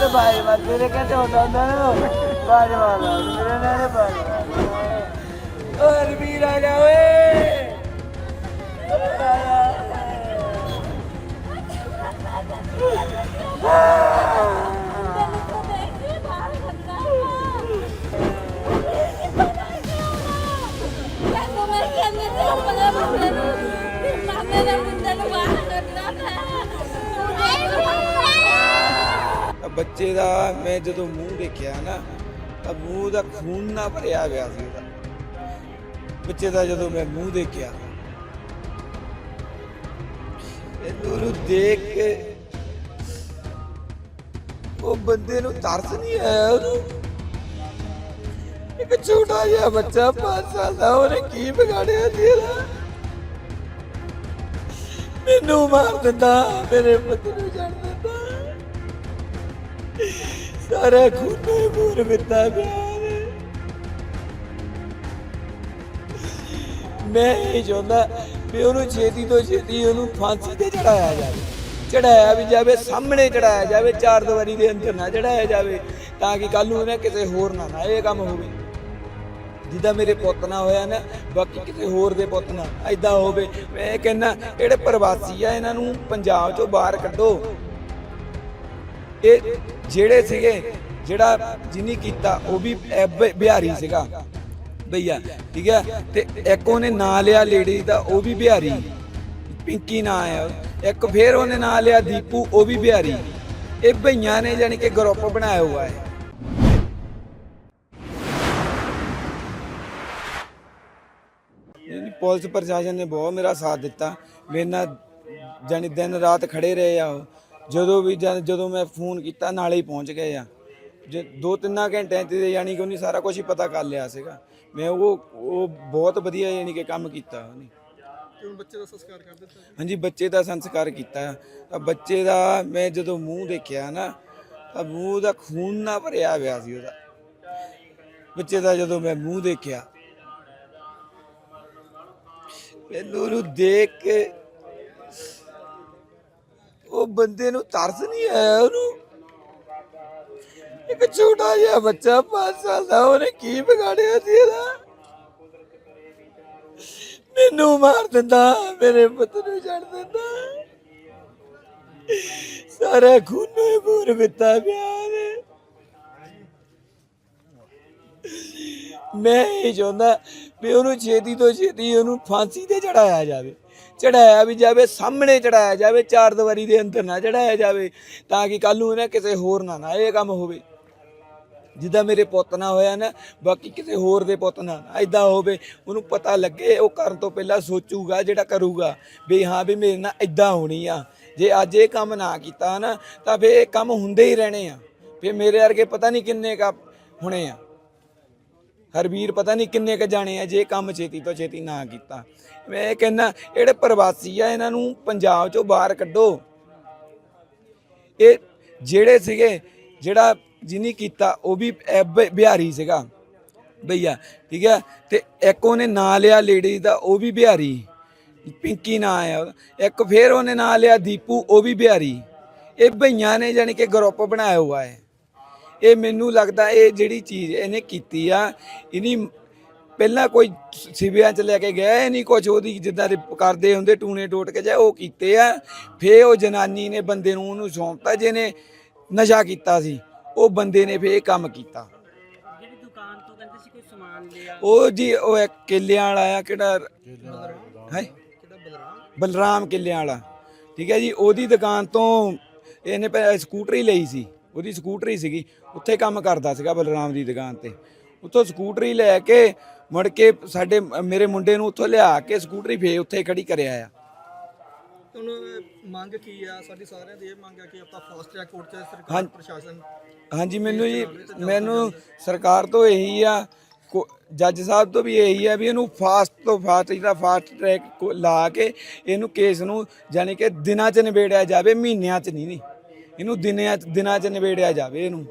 ਤੇ ਬਾਜ ਮਾਰ ਤੇਰੇ ਕਹਿੰਦੇ ਹੁੰਦਾ ਹੁੰਦਾ ਨਾ ਬਾਜ ਮਾਰ ਮੇਰੇ ਨਾਲ ਬਾਜ ਓਏ ਵੀਰ ਆ ਜਾ ਓਏ ਬੱਚੇ ਦਾ ਮੈਂ ਜਦੋਂ ਮੂੰਹ ਦੇਖਿਆ ਨਾ, ਤਾਂ ਮੂੰਹ ਦਾ ਖੂਨ ਨਾ ਭਰਿਆ ਗਿਆ ਸੀ ਉਹਦਾ। ਬੱਚੇ ਦਾ ਜਦੋਂ ਮੈਂ ਮੂੰਹ ਦੇਖਿਆ ਇਹਨੂੰ ਨੂੰ ਦੇਖ ਕੇ ਉਹ ਬੰਦੇ ਨੂੰ ਤਰਸ ਨਹੀਂ ਆਇਆ ਉਹਨੂੰ। ਇੱਕ ਛੋਟਾ ਜਿਹਾ ਬੱਚਾ 5 ਸਾਲ ਦਾ, ਉਹਨੇ ਕੀ ਵਿਗਾੜਿਆ ਸੀ ਮੈਨੂੰ ਮਾਰ ਦਿੰਦਾ, ਮੇਰੇ ਪੁੱਤ ਨੂੰ ਛੱਡ ਸਾਰਾ ਖੂਨੇ ਮੂਰ ਮਿੱਤਾ ਪਿਆਰ ਮੈਂ ਇਹ ਚਾਹੁੰਦਾ ਵੀ ਉਹਨੂੰ ਛੇਤੀ ਤੋਂ ਛੇਤੀ ਉਹਨੂੰ ਫਾਂਸੀ ਤੇ ਚੜਾਇਆ ਜਾਵੇ। ਚੜਾਇਆ ਵੀ ਜਾਵੇ, ਸਾਹਮਣੇ ਚੜਾਇਆ ਜਾਵੇ, ਚਾਰ ਦੀਵਾਰੀ ਦੇ ਅੰਦਰ ਨਾ ਚੜਾਇਆ ਜਾਵੇ, ਤਾਂ ਕਿ ਕੱਲ ਨੂੰ ਨਾ ਕਿਸੇ ਹੋਰ ਨਾ ਨਾ ਇਹ ਕੰਮ ਹੋਵੇ। ਜਿੱਦਾਂ ਮੇਰੇ ਪੁੱਤ ਨਾਲ ਹੋਇਆ ਨਾ, ਬਾਕੀ ਕਿਸੇ ਹੋਰ ਦੇ ਪੁੱਤ ਨਾਲ ਐਦਾਂ ਹੋਵੇ। ਮੈਂ ਇਹ ਕਹਿੰਦਾ, ਜਿਹੜੇ ਪ੍ਰਵਾਸੀ ਆ, ਇਹਨਾਂ ਨੂੰ ਪੰਜਾਬ ਚੋਂ ਬਾਹਰ ਕੱਢੋ। ਇਹ ਜਿਹੜੇ ਸੀਗੇ, ਜਿਹੜਾ ਜਿਨੀ ਕੀਤਾ, ਉਹ ਵੀ ਬਿਹਾਰੀ ਸੀਗਾ। ਭਈਆ ਠੀਕ ਹੈ? ਤੇ ਇੱਕ ਉਹਨੇ ਨਾਂ ਲਿਆ ਲੇਡੀ ਦਾ, ਉਹ ਵੀ ਬਿਹਾਰੀ। ਪਿੰਕੀ ਨਾਂ ਆ। ਇੱਕ ਫੇਰ ਉਹਨੇ ਨਾਂ ਲਿਆ ਦੀਪੂ, ਉਹ ਵੀ ਬਿਹਾਰੀ। ਇਹ ਭਈਆਂ ਨੇ ਜਾਨੀ ਕਿ ਗਰੁੱਪ ਬਣਾਇਆ ਹੋਇਆ ਹੈ। ਪੁਲਿਸ ਪ੍ਰਸ਼ਾਸਨ ਨੇ ਬਹੁਤ ਮੇਰਾ ਸਾਥ ਦਿੱਤਾ। ਮੇਰੇ ਨਾਲ ਜਾਨੀ ਦਿਨ ਰਾਤ ਖੜੇ ਰਹੇ ਆ ਉਹ। ਜਦੋਂ ਵੀ ਜਦ- ਜਦੋਂ ਮੈਂ ਫੋਨ ਕੀਤਾ ਨਾਲੇ ਹੀ ਪਹੁੰਚ ਗਏ ਆ। ਜੇ ਦੋ ਤਿੰਨਾਂ ਘੰਟਿਆਂ ਤੇ ਯਾਨੀ ਕਿ ਉਹਨੇ ਸਾਰਾ ਕੁਝ ਹੀ ਪਤਾ ਕਰ ਲਿਆ ਸੀਗਾ। ਮੈਂ ਉਹ ਉਹ ਬਹੁਤ ਵਧੀਆ ਯਾਨੀ ਕਿ ਕੰਮ ਕੀਤਾ ਉਹਨੇ। ਤੇ ਹੁਣ ਬੱਚੇ ਦਾ ਸੰਸਕਾਰ ਕਰ ਦਿੱਤਾ? ਹਾਂਜੀ ਬੱਚੇ ਦਾ ਸੰਸਕਾਰ ਕੀਤਾ। ਤਾਂ ਬੱਚੇ ਦਾ ਮੈਂ ਜਦੋਂ ਮੂੰਹ ਦੇਖਿਆ ਨਾ ਤਾਂ ਮੂੰਹ ਦਾ ਖੂਨ ਨਾ ਭਰਿਆ ਗਿਆ ਸੀ ਉਹਦਾ। ਬੱਚੇ ਦਾ ਜਦੋਂ ਮੈਂ ਮੂੰਹ ਦੇਖਿਆ ਮੈਨੂੰ ਉਹਨੂੰ ਦੇਖ ਕੇ ਉਹ ਬੰਦੇ ਨੂੰ ਤਰਸ ਨਹੀਂ ਆਇਆ ਉਹਨੂੰ? ਇੱਕ ਛੋਟਾ ਜਿਹਾ ਬੱਚਾ 5 ਸਾਲ ਦਾ, ਉਹਨੇ ਕੀ ਵਿਗਾੜਿਆ ਸੀ ਇਹਦਾ? ਮੈਨੂੰ ਮਾਰ ਦਿੰਦਾ, ਮੇਰੇ ਪੁੱਤ ਨੂੰ ਛੱਡ ਦਿੰਦਾ। ਸਾਰਾ ਖੂਨੇ ਮੂਰ ਮਿੱਤਾ ਪਿਆਰ ਮੈਂ ਇਹ ਚਾਹੁੰਦਾ ਵੀ ਉਹਨੂੰ ਛੇਤੀ ਤੋਂ ਛੇਤੀ ਉਹਨੂੰ ਫਾਂਸੀ ਤੇ ਚੜਾਇਆ ਜਾਵੇ। ਚੜਾਇਆ ਵੀ ਜਾਵੇ, ਸਾਹਮਣੇ ਚੜਾਇਆ ਜਾਵੇ, ਚਾਰ ਦੀਵਾਰੀ ਦੇ ਅੰਦਰ ਨਾ ਚੜਾਇਆ ਜਾਵੇ, ਤਾਂ ਕਿ ਕੱਲ ਨੂੰ ਨਾ ਕਿਸੇ ਹੋਰ ਨਾ ਨਾ ਇਹ ਕੰਮ ਹੋਵੇ। ਜਿੱਦਾਂ ਮੇਰੇ ਪੁੱਤ ਨਾਲ ਹੋਇਆ ਨਾ, ਬਾਕੀ ਕਿਸੇ ਹੋਰ ਦੇ ਪੁੱਤ ਨਾਲ ਐਦਾਂ ਹੋਵੇ, ਉਹਨੂੰ ਪਤਾ ਲੱਗੇ, ਉਹ ਕਰਨ ਤੋਂ ਪਹਿਲਾਂ ਸੋਚੂਗਾ, ਜਿਹੜਾ ਕਰੂਗਾ, ਵੀ ਹਾਂ, ਵੀ ਮੇਰੇ ਨਾਲ ਐਦਾਂ ਹੋਣੀ ਆ। ਜੇ ਅੱਜ ਇਹ ਕੰਮ ਨਾ ਕੀਤਾ ਨਾ, ਤਾਂ ਫੇ ਇਹ ਕੰਮ ਹੁੰਦੇ ਹੀ ਰਹਿਣੇ ਆ। ਫੇ ਮੇਰੇ ਵਰਗੇ ਪਤਾ ਨਹੀਂ ਕਿੰਨੇ ਕ ਹੋਣੇ ਆ। ਹਰਵੀਰ ਪਤਾ ਨਹੀਂ ਕਿੰਨੇ ਕ ਜਾਣੇ ਆ ਜੇ ਕੰਮ ਛੇਤੀ ਤੋਂ ਛੇਤੀ ਨਾ ਕੀਤਾ। ਮੈਂ ਇਹ ਕਹਿੰਦਾ, ਜਿਹੜੇ ਪ੍ਰਵਾਸੀ ਆ, ਇਹਨਾਂ ਨੂੰ ਪੰਜਾਬ ਚੋਂ ਬਾਹਰ ਕੱਢੋ। ਇਹ ਜਿਹੜੇ ਸੀਗੇ, ਜਿਹੜਾ ਜਿਨੀ ਕੀਤਾ, ਉਹ ਵੀ ਬ- ਬਿਹਾਰੀ ਸੀਗਾ। ਭਈਆ ਠੀਕ ਹੈ ਤੇ ਇੱਕ ਉਹਨੇ ਨਾਂ ਲਿਆ ਲੇਡੀ ਦਾ, ਉਹ ਵੀ ਬਿਹਾਰੀ। ਪਿੰਕੀ ਨਾਂ ਆਇਆ ਇੱਕ ਫੇਰ ਉਹਨੇ ਨਾਂ ਲਿਆ ਦੀਪੂ, ਉਹ ਵੀ ਬਿਹਾਰੀ। ਇਹ ਭਈਆਂ ਨੇ ਜਾਨੀ ਕਿ ਗਰੁੱਪ ਬਣਾਇਆ ਹੋਇਆ ਹੈ। ਇਹ ਮੈਨੂੰ ਲੱਗਦਾ ਇਹ ਜਿਹੜੀ ਚੀਜ਼ ਇਹਨੇ ਕੀਤੀ ਆ ਇਨੀ ਪਹਿਲਾਂ ਕੋਈ ਸਿਵਿਆਂ ਚ ਲੈ ਕੇ ਗਿਆ ਇਹ ਨਹੀਂ ਕੁਝ ਉਹਦੀ ਜਿੱਦਾਂ ਦੇ ਕਰਦੇ ਹੁੰਦੇ ਟੂਣੇ ਟੋਟ ਕੇ ਜਾ ਉਹ ਕੀਤੇ ਆ ਫੇ ਉਹ ਜਨਾਨੀ ਨੇ ਬੰਦੇ ਨੂੰ ਉਹਨੂੰ ਸੌਂਪਤਾ ਜਿਹਨੇ ਨਸ਼ਾ ਕੀਤਾ ਸੀ ਉਹ ਬੰਦੇ ਨੇ ਫੇ ਇਹ ਕੰਮ ਕੀਤਾ। ਜਿਹੜੀ ਦੁਕਾਨ ਤੋਂ ਕਹਿੰਦੇ ਸੀ ਕੋਈ ਸਮਾਨ ਲਿਆ। ਉਹ ਜੀ ਉਹ ਇੱਕ ਕਿੱਲਿਆਂ ਵਾਲਾ ਆ ਕਿਹੜਾ ਹੈ? ਕਿਹੜਾ ਬਲਰਾਮ? ਬਲਰਾਮ ਕਿੱਲਿਆਂ ਵਾਲਾ। ਠੀਕ ਹੈ ਜੀ ਉਹਦੀ ਦੁਕਾਨ ਤੋਂ ਇਹਨੇ ਸਕੂਟਰੀ ਲਈ ਸੀ। ਉਹਦੀ ਸਕੂਟਰੀ ਸੀਗੀ ਉੱਥੇ ਕੰਮ ਕਰਦਾ ਸੀਗਾ ਬਲਰਾਮ ਦੀ ਦੁਕਾਨ ਤੇ। ਉੱਥੋਂ ਸਕੂਟਰੀ ਲੈ ਕੇ ਮੁੜ ਕੇ ਸਾਡੇ ਮੇਰੇ ਮੁੰਡੇ ਨੂੰ ਉੱਥੋਂ ਲਿਆ ਕੇ ਸਕੂਟਰੀ ਫੇ ਉੱਥੇ ਖੜੀ ਕਰਿਆ ਆ। ਹੁਣ ਮੰਗ ਕੀ ਆ? ਸਾਡੀ ਸਾਰਿਆਂ ਦੀ ਇਹ ਮੰਗ ਆ ਕਿ ਆਪਾਂ ਫਾਸਟ ਟਰੈਕ ਕੋਰਟ ਚ। ਸਰਕਾਰ ਪ੍ਰਸ਼ਾਸਨ ਹਾਂਜੀ ਮੈਨੂੰ ਜੀ ਮੈਨੂੰ ਸਰਕਾਰ ਤੋਂ ਇਹੀ ਆ ਜੱਜ ਸਾਹਿਬ ਤੋਂ ਵੀ ਇਹੀ ਆ ਵੀ ਇਹਨੂੰ ਫਾਸਟ ਤੋਂ ਫਾਸਟ ਜਿਹੜਾ ਫਾਸਟ ਟਰੈਕ ਲਾ ਕੇ ਇਹਨੂੰ ਕੇਸ ਨੂੰ ਜਾਨੀ ਕਿ ਦਿਨਾਂ 'ਚ ਨਿਬੇੜਿਆ ਜਾਵੇ ਮਹੀਨਿਆਂ 'ਚ ਨਹੀਂ ਨਹੀਂ। ਇਹਨੂੰ ਦਿਨਾਂ ਦਿਨਾਂ 'ਚ ਨਿਬੇੜਿਆ ਜਾਵੇ ਇਹਨੂੰ।